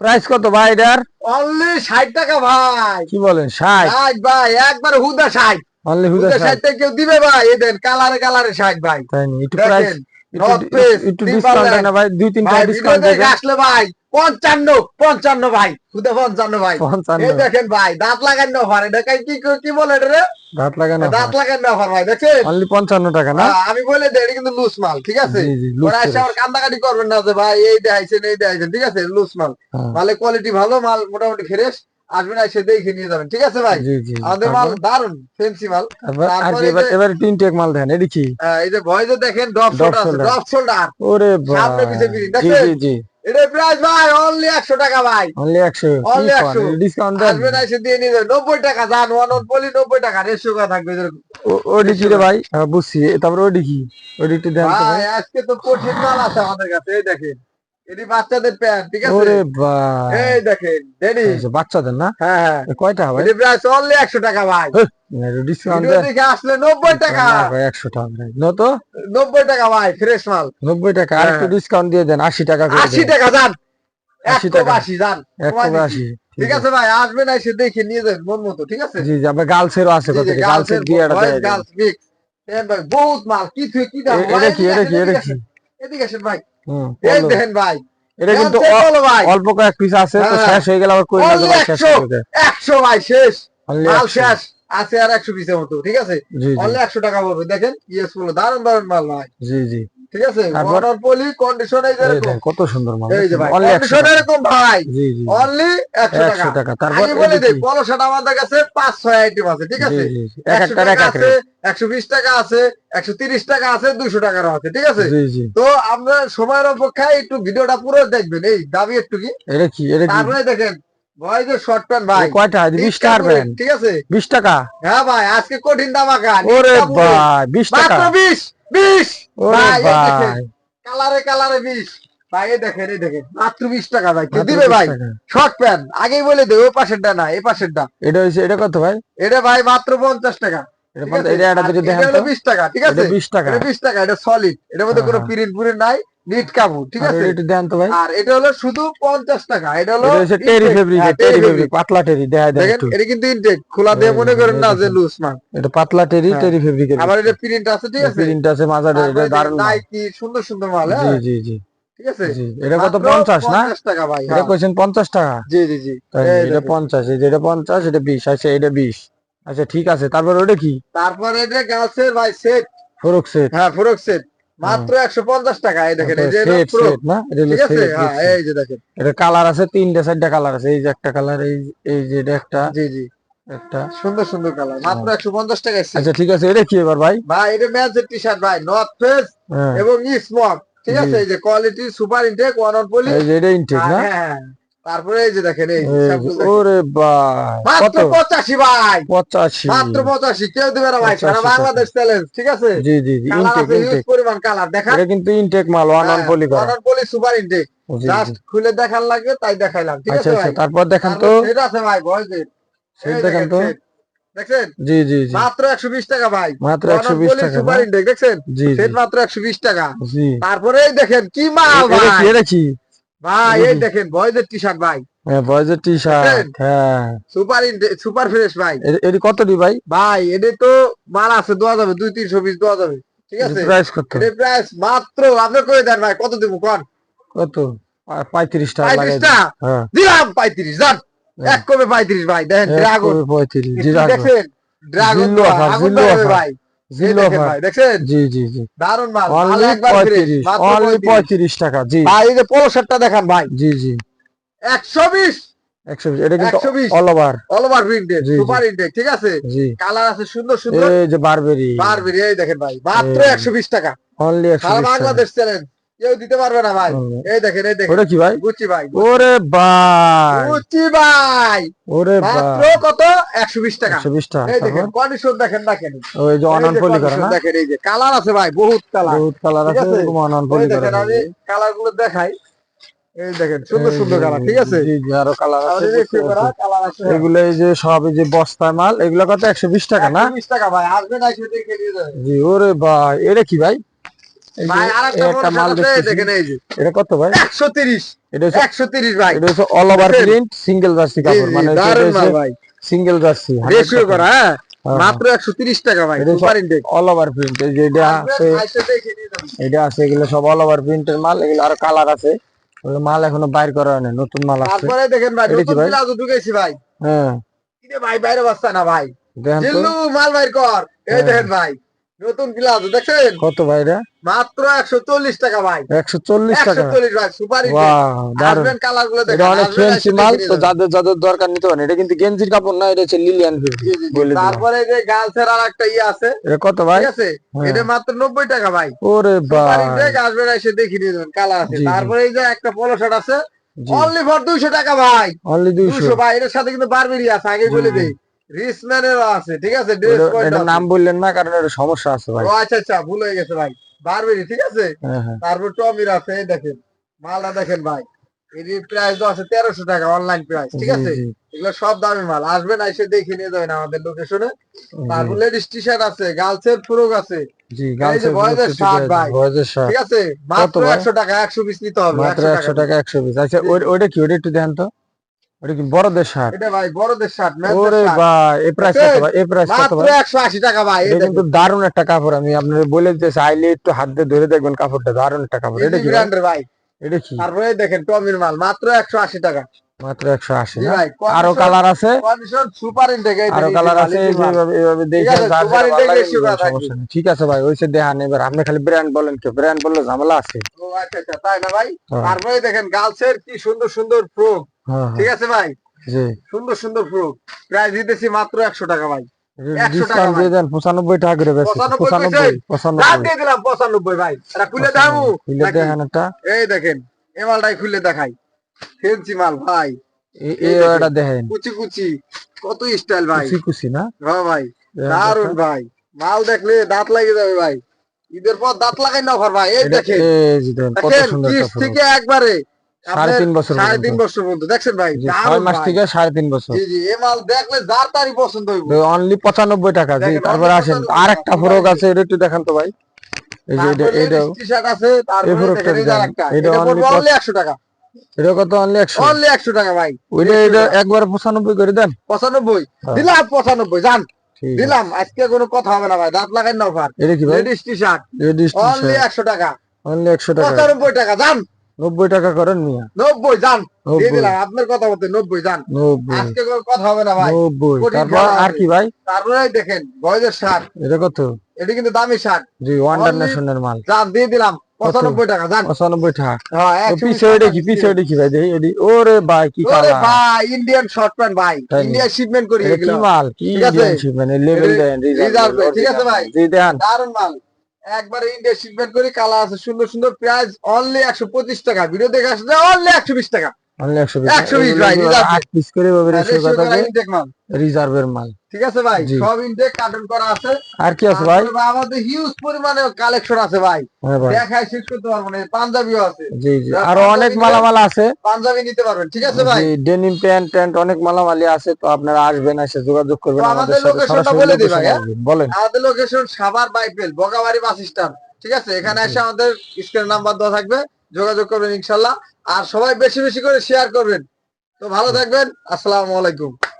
Price কত ভাই এটার? অনলি ষাট টাকা ভাই। কি বলেন ষাট? ষাট ভাই একবার হুদা ষাট। অনলি হুদা ষাট। কেউ দিবে ভাই এই দেন কালারে কালারে ষাট ভাই। তাই নি একটু প্রাইস একটু ডিসকাউন্ট না ভাই দুই তিন টাকা ভাই ভিডিও ডিসকাউন্ট দেখে আসলে ভাই পঞ্চান্ন পঞ্চান্ন ভাই হুদা পঞ্চান্ন ভাই। পঞ্চান্ন। দেখেন ভাই দাঁত লাগান না ভাই এটা কি কি বলে রে? দাঁত লাগানো দাঁত লাগান ভাই দেখেন? অনলি পঞ্চান্ন টাকা না? হ্যাঁ, আমি বলে এটা কিন্তু লুজ মাল ঠিক আছে? ওরা এসে আবার কান্দাকাটি করবেন না যে ভাই এই দেখাইছেন এই দেখাইছেন ঠিক আছে? লুজ মাল। হ্যাঁ। মালের কোয়ালিটি ভালো মাল মোটামুটি ফ্রেশ আসবেন এসে দেখে নিয়ে যাবেন ঠিক আছে ভাই? আমাদের মাল দারুণ ফেন্সি মাল। এবার এবার তিন টেক মাল দেন এডি কি? আহ, এই যে ভয়েসে দেখেন Drop শোল্ডার ড্রপ শোল্ডার ওরে সামনে পিছে, দেখেন? জি জি। এটা প্রাইস ভাই অনলি একশো টাকা ভাই। অনলি একশো অনলি একশো। ডিসকাউন্ট আসবে না এসে দিয়ে নিবে। নব্বই টাকা যান ওয়ান ওয়ান বলি নব্বই টাকা রেশো করা থাকবে ওডি কি রে ভাই হ্যাঁ, বুঝছি। তারপর ওডি কি? ওডি একটু দেন আজকে তো কঠিন মাল আছে আমাদের কাছে এই দেখেন। এটি বাচ্চাদের প্যান্ট ঠিক আছে? ওরে এই দেখেন বাচ্চাদের না? হ্যাঁ হ্যাঁ। কয়টা এটি প্রাইস অনলি একশো টাকা ভাই। ডিসকাউন্ট দেখে। আসলে নব্বই টাকা। একশো নব্বই টাকা ভাই ফ্রেশ মাল। নব্বই টাকা আর একটু হ্যাঁ। ডিসকাউন্ট দিয়ে দেন আশি টাকা আশি টাকা যান। এক 80 কোপ টাকা। আশি যান। আশি ঠিক আছে ভাই আসবেন এসে দেখে নিয়ে যাবেন মন মতো ঠিক আছে? জি জি আবার গার্লসেরও আছে কত গার্লসের দিয়ে এটা দেয় দেন। গার্লস মিক্স বহুত মাল কি থেকে কি দাম? এটা কি এটা কি এটা কি? এদিকে আসেন ভাই। এই দেখেন ভাই। এটা কিন্তু Pant অ- বলো ভাই। অল্প কয়েক পিস আছে তো হ্যাঁ। শেষ হয়ে গেলে আবার কই না শেষ 100 করে দেয়। একশো ভাই শেষ। মাল শেষ। আছে আর একশো পিসের মতো ঠিক আছে? অনলি একশো টাকা পড়বে দেখেন ইয়েস বলো দারুণ দারুণ মাল ভাই। জি জি। ঠিক আছে? তারপর? পলি কন্ডিশন এই এই যেরকম। কত সুন্দর মাল। এই যে ভাই কন্ডিশন এরকম ভাই। জি জি অনলি একশো একশো টাকা। টাকা। তারপর বলে দেই কি? আমাদের কাছে পাঁচ ছয় আইটেম আছে ঠিক আছে। এক একটা এক টাকা আছে একশো বিশ টাকা আছে একশো তিরিশ টাকা আছে দুশো টাকারও আছে ঠিক আছে? তো আমরা সময়ের অপেক্ষায় একটু ভিডিওটা পুরো দেখবেন। এই দাবি একটু কি? এটা কি? এটা তারপরে দেখেন শর্ট প্যান্ট ভাই। কয়টা? কাপড়ের, ঠিক আছে? বিশ টাকা? হ্যাঁ ভাই আজকে কঠিন দামাকা ওরে ভাই বিশ টাকা। মাত্র ভাই দেখেন ভাই। কালারে কালারে বিশ। ভাই দেখেন এই দেখেন মাত্র টাকা ভাই। কে দিবে ভাই? শর্ট প্যান্ট আগেই বলে দে ওই পাশেরটা না এই পাশেরটা। এটা হইছে এটা কত ভাই? এটা ভাই মাত্র পঞ্চাশ টাকা। এটা টাকা ঠিক আছে? বিশ টাকা। এটা বিশ টাকা এটা সলিড এটার মধ্যে কোনো হ্যাঁ। পিরিন নাই। নিট কাপড় ঠিক আছে? এটা একটু দেন তো ভাই। আর এটা হলো শুধু পঞ্চাশ টাকা এটা হলো টেরি ফেব্রিক টেরি ফেব্রিক পাতলা টেরি দেখা দেন দেখেন এটা কিন্তু ইনটেক খোলা দিয়ে মনে করেন না যে লুজ মাল এটা পাতলা টেরি। টেরি ফেব্রিকের আবার এটা প্রিন্ট আছে ঠিক আছে? প্রিন্ট আছে মাঝারে এটা দারুণ। নাইকি সুন্দর সুন্দর মাল জি হ্যাঁ? জি জি ঠিক আছে? জি এটা কত মাত্র পঞ্চাশ না? 50 টাকা ভাই এটা হ্যাঁ। কইছেন পঞ্চাশ টাকা? জি জি জি। এটা দেখেন। পঞ্চাশ এই যে এটা পঞ্চাশ এটা বিশ আচ্ছা এটা বিশ। আচ্ছা ঠিক আছে। তারপর ওটা কি? তারপরে এটা গার্লসের ভাই সেট ফরক সেট হ্যাঁ ফ্রক সেট মাত্র একশো পঞ্চাশ টাকা এই দেখেন এই যে এটা ঠিক আছে? হ্যাঁ এই যে দেখেন। কালার আছে তিনটা চারটা কালার আছে এই যে একটা কালার এই এই যে এটা একটা জি জি। একটা। সুন্দর সুন্দর কালার মাত্র একশো পঞ্চাশ টাকা আচ্ছা ঠিক আছে এটা কি এবার ভাই? ভাই এটা ম্যাচের টি শার্ট ভাই নর্থ ফেস হ্যাঁ। এবং স্মক ঠিক আছে? এই যে quality super intake one on poly এই যে এটা ইনটেক না? হ্যাঁ। তারপরে এই যে দেখেন এই দেখেন। ওরে ভাই মাত্র পঁচাশি ভাই। পঁচাশি। মাত্র পঁচাশি কেউ দেবে না ভাই সারা বাংলাদেশ চ্যালেঞ্জ ঠিক আছে? জি জি জি ইনটেক ইনটেক পরিমাণ কালার দেখা। এটা কিন্তু ইনটেক মাল ওয়ান পলি করা। পলি সুপার ইনটেক জাস্ট খুলে দেখার লাগবে তাই দেখাইলাম ঠিক আচ্ছা আছে আচ্ছা ভাই? তারপর দেখেন তো। সেটা আছে ভাই ভয়েসের সেট দেখেন তো। দেখছেন? জি জি জি। মাত্র একশো বিশ টাকা ভাই। মাত্র একশো বিশ টাকা সুপার? ইনটেক দেখছেন? সেট মাত্র একশো বিশ টাকা। জি। তারপরে এই দেখেন কি মাল ভাই? এটা কি? ভাই এই? দেখেন বয়েজের টি শার্ট ভাই। হ্যাঁ বয়েজের টি শার্ট দেখেন? হ্যাঁ। সুপার সুপার ফ্রেশ ভাই। এটি কত দি ভাই? ভাই এটা তো মাল আছে দেওয়া যাবে দুই তিনশো পিস দেওয়া যাবে ঠিক আছে? প্রাইস কত? প্রাইস মাত্র আপনি কই দেন ভাই? কত দিব কোন? কত? পা- পঁয়ত্রিশ টাকা লাগাই হ্যাঁ। দিলাম পঁয়ত্রিশ যান। হ্যাঁ। এক কমে পঁয়ত্রিশ ভাই দেখেন ড্রাগন। করে পঁয়ত্রিশ জি ড্রাগন। ভাই। দেখেন। ভাই। জি জি জি। দারুণ মাল মাল অনলি একবার ফ্রেশ পঁয়ত্রিশ মাত্র অনলি 35 পঁয়ত্রিশ টাকা জি। ভাই এই যে পোলো শার্টটা দেখান ভাই। জি জি। একশো বিশ। এটা কিন্তু 120 all over all over printed জি, জি। সুপার ইনটেক ঠিক আছে? জি। কালার আছে সুন্দর সুন্দর। এই যে বারবেরি বারবেরি এই দেখেন ভাই মাত্র এই। একশো বিশ টাকা। অনলি বাংলাদেশ চ্যালেঞ্জ কেউ দিতে পারবে না ভাই। এই দেখেন এই দেখেন। ওটা কি ভাই? গুচি ভাই ওরে ভাই। গুচি ভাই। ওরে মাত্র কত? একশো বিশ টাকা। একশো বিশ টাকা এই দেখেন কন্ডিশন দেখেন দেখেন। ওই যে অনন পলি করা না? দেখেন এই যে কালার আছে ভাই বহুত কালার বহুত কালার আছে? এরকম অনন পলি করা দেখেন আমি কালারগুলো দেখাই। এই দেখেন সুন্দর সুন্দর কালার ঠিক আছে? জি জি আরও কালার আছে এগুলো এই যে সব এই যে বস্তায় মাল এগুলো কত? একশো বিশ টাকা না? 120 টাকা ভাই আসবেন এসে দেখে নিয়ে যাবেন জি ওরে ভাই এটা কি ভাই? ভাই আর একটা মাল দেখেন এই যে। এটা কত ভাই? একশো তিরিশ। এটা হচ্ছে একশো তিরিশ ভাই। এটা হচ্ছে all over print single jersey কাপড়। মানে দারুণ ভাই। সিঙ্গেল জার্সি রেশিও করা হ্যাঁ? মাত্র একশো তিরিশ টাকা ভাই এটা super intake all over print এই যে এটা আছে এটা আছে এগুলো সব অল ওভার প্রিন্টের মাল। এগুলো আরও কালার আছে। মাল এখনও বাইর করা হয়নি নতুন মাল আছে তারপরে দেখেন ভাই নতুন ভাই? প্লাজো ঢুকেছি ভাই। হ্যাঁ। ভাই বাইরে বাস্তা না ভাই। জিল্লু মাল বাইর কর। এই হ্যাঁ। দেখেন ভাই। নতুন প্লাজো দেখছেন? কত ভাই এটা? মাত্র একশো চল্লিশ টাকা ভাই। একশো চল্লিশ একশো টাকা চল্লিশ ভাই সুপার আসবেন কালারগুলো দেখেন অনেক ফ্যান্সি মাল তো যাদের যাদের দরকার নিতে পারেন এটা কিন্তু গেঞ্জির কাপড় না এটা হচ্ছে লিলিয়ান। বলে তারপরে যে গার্লসের আর একটা ইয়ে আছে। এটা কত ভাই? ঠিক আছে? হ্যাঁ। এটা মাত্র নব্বই টাকা ভাই। ওরে সুপার ভাই ইনটেক আসবেন এসে দেখে নিয়ে যাবেন কালার আছে। তারপরে এই যে একটা পলো শার্ট আছে। অনলি ফর দুইশো টাকা ভাই। অনলি দুইশো। দুশো ভাই এটার সাথে কিন্তু বারবেরি আছে আগে বলে। দেই। রিসম্যানের আছে ঠিক আছে? ড্রেস নাম বললেন না কারণ এটা সমস্যা আছে ভাই। ও আচ্ছা আচ্ছা ভুল হয়ে গেছে ভাই। বারবেরি ঠিক আছে? হ্যাঁ হ্যাঁ। তারপর টমির আছে এই দেখেন। মালটা দেখেন ভাই। এর প্রাইস আছে তেরোশো টাকা অনলাইন প্রাইস ঠিক আছে? এগুলো সব দামি মাল। আসবেন এসে দেখে নিয়ে যাবেন আমাদের লোকেশনে তারপর লেডিস টি শার্ট আছে। গার্লসের ফ্রক আছে ঠিক আছে? মাত্র? একশো টাকা একশো পিস নিতে হবে মাত্র একশো টাকা। একশো পিস আচ্ছা ওইটা কি? ওটা একটু দেন তো। ওটা কি বড়দের হাট এটা ভাই বড়দের হাট ওরে ভাই এই প্রাইস কত ভাই? এই প্রাইস কত ভাই? একশো আশি টাকা ভাই এটা কিন্তু দারুণ একটা কাপড় আমি আপনাকে বলে দিতেছি আইলে একটু হাত দিয়ে ধরে দেখবেন কাপড়টা দারুণ একটা কাপড়। এটা কি ভাই? ব্র্যান্ডের ভাই। এটা কি? তারপরে দেখেন টমির মাল মাত্র একশো আশি টাকা। মাত্র একশো আশি আরও কালার আছে? আরও কালার আছে ঠিক আছে ভাই ওইসে দেখান এবার আপনি খালি ব্র্যান্ড বলেন কি ব্র্যান্ড বললে ঝামেলা আছে। আচ্ছা আচ্ছা তাই না ভাই? হ্যাঁ। তারপরে দেখেন গার্লসের কি সুন্দর সুন্দর ফ্রক হ্যাঁ ঠিক আছে ভাই? সুন্দর সুন্দর প্রাইস দিতেছি মাত্র একশো টাকা ভাই। ডিসকাউন্ট দিয়ে দেন পঁচানব্বই টাকা করে বেশি পঁচানব্বই পঁচানব্বই দিয়ে দিলাম পঁচানব্বই ভাই। খুলে দেখেন এই দেখেন এ মালটাই খুলে দেখাই। ফেন্সি মাল ভাই। এই দেখেন। এটা কুচি কুচি কত স্টাইল ভাই। কুচি কুচি না? হ্যাঁ ভাই। দারুণ ভাই। মাল দেখলে দাঁত লাগে যাবে ভাই। ঈদের পর দাঁত লাগাই না অফার ভাই। এই দেখেন। কত সুন্দর থেকে একবারে সাড়ে তিন বছর সাড়ে তিন বছর পর্যন্ত। দেখছেন ভাই? ছয় মাস থেকে সাড়ে তিন বছর। জি জি এ মাল দেখলে যার তারই পছন্দ হইব। অনলি পঁচানব্বই টাকা জি তারপরে আসেন। 95 আর একটা ফ্রক আছে এটা একটু দেখান তো ভাই। এই যে এটা আছে তারপরে এটা এটা? অনলি 100 টাকা। এটা কত? অনলি একশো। অনলি 100 টাকা ভাই। ওইটা এটা একবার পঁচানব্বই করে দেন। 95 হ্যাঁ। দিলাম 95 জান দিলাম। আজকে কোনো কথা হবে না ভাই। দাঁত লাগাই না অফার এটা কি ভাই? লেডিস লেডিস অনলি 100 টাকা। অনলি একশো টাকা। 95 টাকা জান নব্বই টাকা করেন মিয়া। 90 জান দিয়ে দিলাম। আপনার কথা মতে 90 জান নব্বই। আজকে কোনো কথা হবে না ভাই। নব্বই। কোটি তারপর আর কি ভাই? তারপরে দেখেন বয়সের শার্ট এটা কত? এটা কিন্তু দামি শার্ট জি ওয়ান্ডার নেশনের মাল। জান দিয়ে দিলাম। 95 টাকা জান? পঁচানব্বই টাকা। হ্যাঁ ও 100 পিছে দেখি ভাই দেখি ওরে ভাই কি ওরে কালা ভাই ইন্ডিয়ান শর্ট প্যান্ট ভাই। তাই নাকি? ইন্ডিয়া শিপমেন্ট করি কি মাল? কি ঠিক আছে? লেভেল দেন রিজার্ভ ঠিক আছে ভাই? জি দেন দারুণ মাল। একবারে ইন্ডিয়া শিপমেন্ট করি কালা আছে সুন্দর সুন্দর প্রাইস অনলি একশো পঁচিশ টাকা। ভিডিও দেখে আসলে অনলি একশো বিশ টাকা। অনলি একশো 120 ভাই, reserve। আট পিস করে ভাবে রেশিও Ratio কথা করা intake মাল। রিজার্ভের মাল। ঠিক আছে ভাই সব ইনটেক কার্টন করা আছে। আর কি আছে ভাই? আমাদের হিউজ পরিমাণে কালেকশন আছে ভাই। শেষ করতে পারব না পাঞ্জাবিও আছে। জি জি। যারা অনেক পাঞ্জাবি মালামাল আছে। পাঞ্জাবি নিতে পারবেন ঠিক আছে ভাই। ডেনিম প্যান্ট ট্যান্ট অনেক মালামালি আছে তো আপনারা আসবেন এসে যোগাযোগ করবেন আমাদের আমাদের সাথে। location টা সরাসরি বলে দিই ভাই, হ্যাঁ? বলেন। আমাদের location Savar Baipail Bogabari bus stand ঠিক আছে? এখানে এসে আমাদের স্ক্রিন নাম্বার দেওয়া থাকবে। যোগাযোগ করবেন ইনশাল্লাহ। আর সবাই বেশি বেশি করে শেয়ার করবেন। তো ভালো থাকবেন। আসসালামু আলাইকুম।